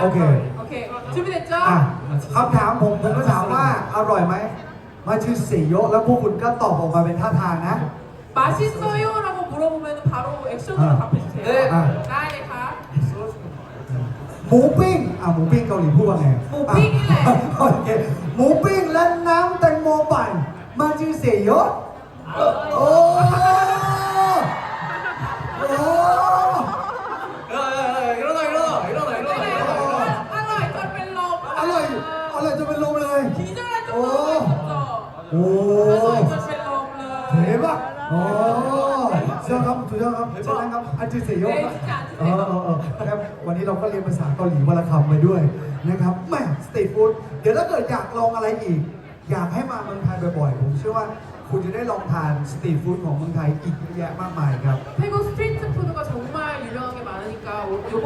โอเค โอเค 준비됐죠? อ่ะคำถามผมผมก็ถามว่าอร่อยไหม มาชื่อเสยโยะแล้วพวกคุณก็ตอบออกมาเป็นท่าทางนะ 맛있어요라고 물어보면 바로 액션으로 아. 답해주세요. 네. 아. 나의 가. หมูปิ้งอ่ะหมูปิ้งเกาหลีพูดว่าไง หมูปิ้งนี่แหละ อ่ะโอเคหมูปิ้งและน้ำแตงโมปั่นมาจือเสยโยะโอ้โ อร่อยจนเป็นลมเลย 기절할 오. 정도로 맛있었죠. โอ้ 알로이 tör벨로. เห็นปะโอ้เชื่อครับถูกต้องครับเชิญนะครับอาจือเสยโยะ 네, ครับ 진짜 เออ 앉으세요. เออเออครับวันนี้เราก็เรียนภาษาเกาหลีวันละคำไปด้วยนะครับแหม่สตรีทฟู้ดเดี๋ยวถ้าเกิดอยากลองอะไรอีก อยากให้มาเมืองไทยบ่อยๆ ผมเชื่อว่าคุณจะได้ลองทานสตรีทฟู้ดของเมืองไทยอีกเยอะแยะมากมายครับ 태국 스트리트 푸드가 정말 유명한 게 많으니까 요번에